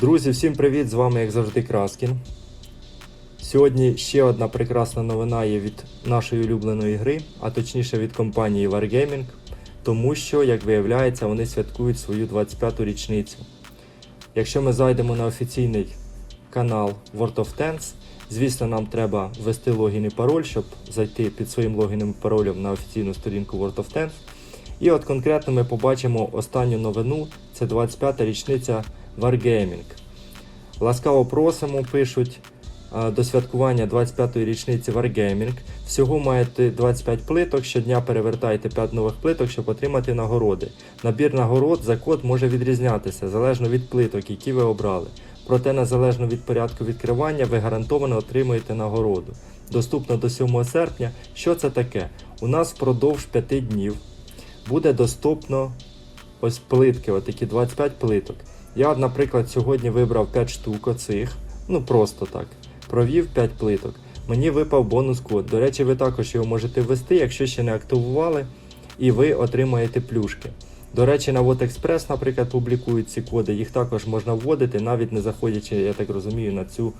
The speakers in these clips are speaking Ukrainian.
Друзі, всім привіт! З вами, як завжди, Краскін. Сьогодні ще одна прекрасна новина є від нашої улюбленої гри, а точніше від компанії Wargaming, тому що, як виявляється, вони святкують свою 25-ту річницю. Якщо ми зайдемо на офіційний канал World of Tanks, звісно, нам треба ввести логін і пароль, щоб зайти під своїм логіном і паролем на офіційну сторінку World of Tanks. І от конкретно ми побачимо останню новину, це 25-та річниця Wargaming. Ласкаво просимо, пишуть е, до святкування 25-ї річниці Wargaming. Всього маєте 25 плиток, щодня перевертайте 5 нових плиток, щоб отримати нагороди. Набір нагород за код може відрізнятися залежно від плиток, які ви обрали. Проте, незалежно від порядку відкривання, ви гарантовано отримуєте нагороду. Доступно до 7 серпня. Що це таке? У нас впродовж 5 днів буде доступно ось плитки, отакі 25 плиток. Я, наприклад, сьогодні вибрав 5 штук оцих, ну просто так. Провів 5 плиток. Мені випав бонус код. До речі, ви також його можете ввести, якщо ще не активували, і ви отримаєте плюшки. До речі, на WotExpress, наприклад, публікують ці коди, їх також можна вводити, навіть не заходячи, я так розумію, на цю,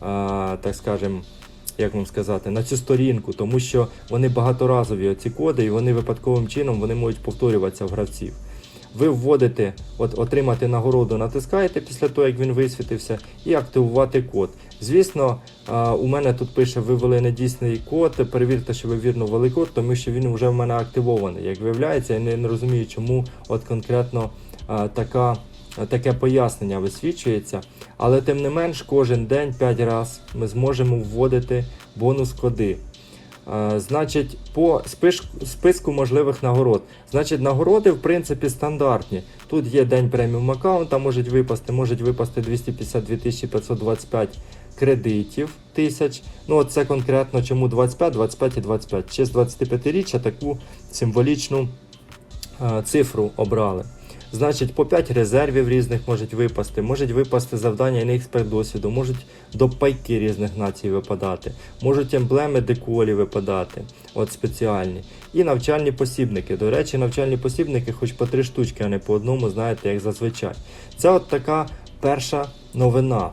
а, так скажем, як вам сказати, на цю сторінку, тому що вони багаторазові ці коди, і вони випадковим чином вони можуть повторюватися в гравців. Ви вводите, от, отримати нагороду, натискаєте після того, як він висвітився, і активувати код. Звісно, у мене тут пише, ви ввели недійсний код, перевірте, що ви вірно ввели код, тому що він вже в мене активований. Як виявляється, я не, розумію, чому от конкретно така, таке пояснення висвічується. Але тим не менш, кожен день 5 разів ми зможемо вводити бонус-коди. Е, Значить, по списку можливих нагород. Значить, нагороди, в принципі, стандартні. Тут є день преміум аккаунта, можуть випасти, можуть випасти 252 525 кредитів тисяч. Ну, це конкретно чому 25, 25 і 25. Ще з 25-річчя таку символічну е, цифру обрали. Значить, по 5 резервів різних можуть випасти, можуть випасти завдання на експерт досвіду, можуть допайки різних націй випадати, можуть емблеми деколі випадати, от спеціальні. І навчальні посібники. До речі, навчальні посібники хоч по три штучки, а не по одному, знаєте, як зазвичай. Це от така перша новина,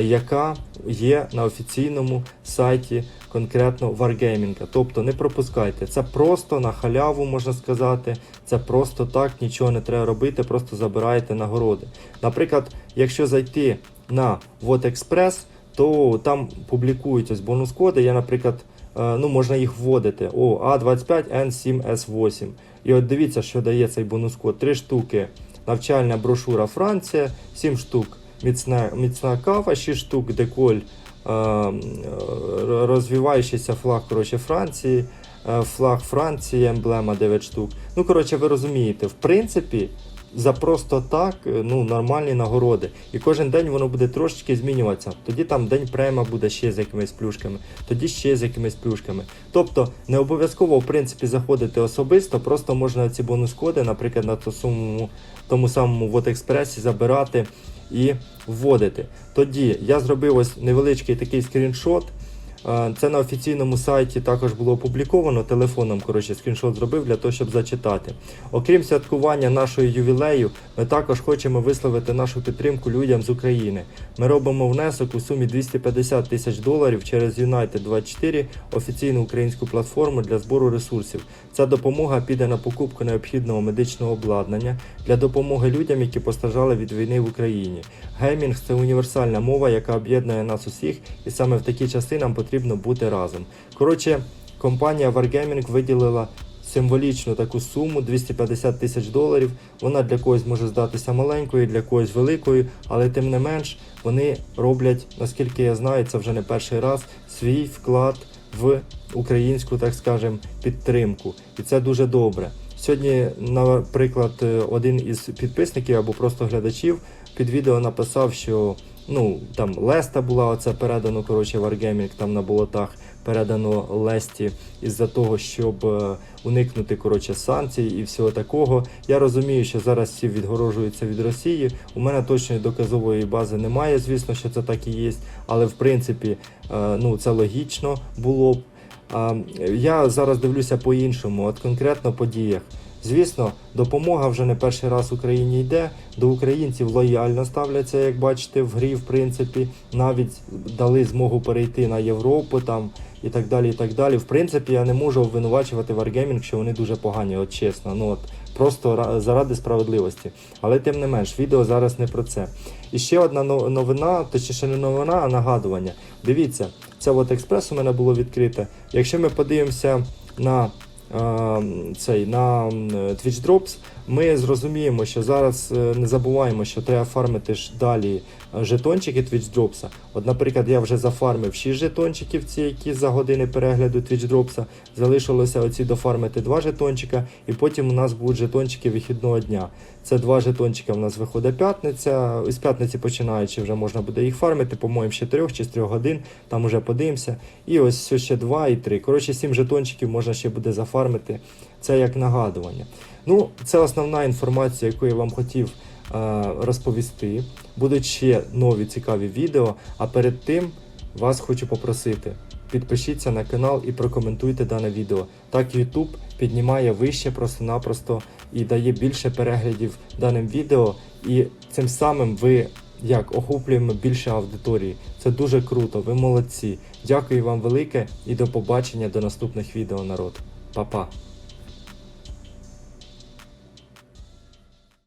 яка є на офіційному сайті конкретно Wargaming. Тобто не пропускайте. Це просто на халяву, можна сказати. Це просто так, нічого не треба робити, просто забираєте нагороди. Наприклад, якщо зайти на WotExpress, то там публікують ось бонус-коди. Я, наприклад, е, ну можна їх вводити. О, А25N7S8. І от дивіться, що дає цей бонус-код. Три штуки. Навчальна брошура Франція, 7 штук міцна, міцна кава, 6 штук деколь, е, е, розвиваючийся флаг коротше, Франції, е, флаг Франції, емблема 9 штук. Ну, коротше, ви розумієте, в принципі, за просто так ну, нормальні нагороди. І кожен день воно буде трошечки змінюватися. Тоді там день према буде ще з якимись плюшками, тоді ще з якимись плюшками. Тобто не обов'язково в принципі заходити особисто, просто можна ці бонус-коди, наприклад, на тому самому WotExpress забирати і вводити. Тоді я зробив ось невеличкий такий скріншот. Е, Це на офіційному сайті також було опубліковано. Телефоном коротше, скріншот зробив для того, щоб зачитати. Окрім святкування нашої ювілею, ми також хочемо висловити нашу підтримку людям з України. Ми робимо внесок у сумі 250 тисяч доларів через United 24 офіційну українську платформу для збору ресурсів. Ця допомога піде на покупку необхідного медичного обладнання для допомоги людям, які постраждали від війни в Україні. Геймінг це універсальна мова, яка об'єднує нас усіх, і саме в такі часи нам потрібно бути разом. Коротше, компанія Wargaming виділила символічну таку суму 250 тисяч доларів. Вона для когось може здатися маленькою, для когось великою, але тим не менш вони роблять, наскільки я знаю, це вже не перший раз, свій вклад в українську, так скажем, підтримку. І це дуже добре. Сьогодні, наприклад, один із підписників або просто глядачів під відео написав, що ну там Леста була оце передано, коротше, Wargaming там на болотах передано Лесті із-за того, щоб е, уникнути коротше санкцій і всього такого. Я розумію, що зараз всі відгорожуються від Росії. У мене точної доказової бази немає, звісно, що це так і є, але в принципі е, ну це логічно було б. А, Я зараз дивлюся по-іншому, от конкретно по діях. Звісно, допомога вже не перший раз Україні йде. До українців лояльно ставляться, як бачите, в грі, в принципі, навіть дали змогу перейти на Європу там і так далі. і так далі. В принципі, я не можу обвинувачувати Wargaming, що вони дуже погані, от чесно. Ну от просто заради справедливості. Але тим не менш, відео зараз не про це. І ще одна новина, точніше не новина, а нагадування. Дивіться, це от експрес у мене було відкрите. Якщо ми подивимося на цей на Twitch Drops, ми зрозуміємо, що зараз е, не забуваємо, що треба фармити ж далі е, жетончики Twitch Drops. От, наприклад, я вже зафармив 6 жетончиків, ці які за години перегляду Twitch Drops. Залишилося оці дофармити 2 жетончика, і потім у нас будуть жетончики вихідного дня. Це два жетончика в нас виходить п'ятниця. З п'ятниці починаючи вже можна буде їх фармити, по-моєму, ще трьох чи з трьох годин, там уже подивимося. І ось ще два і три. Коротше, сім жетончиків можна ще буде зафармити. Це як нагадування. Ну, це основна інформація, яку я вам хотів е, розповісти. Будуть ще нові цікаві відео. А перед тим вас хочу попросити. Підпишіться на канал і прокоментуйте дане відео. Так YouTube піднімає вище просто-напросто і дає більше переглядів даним відео. І цим самим ви як охоплюємо більше аудиторії. Це дуже круто, ви молодці. Дякую вам велике і до побачення до наступних відео, народ. Па-па.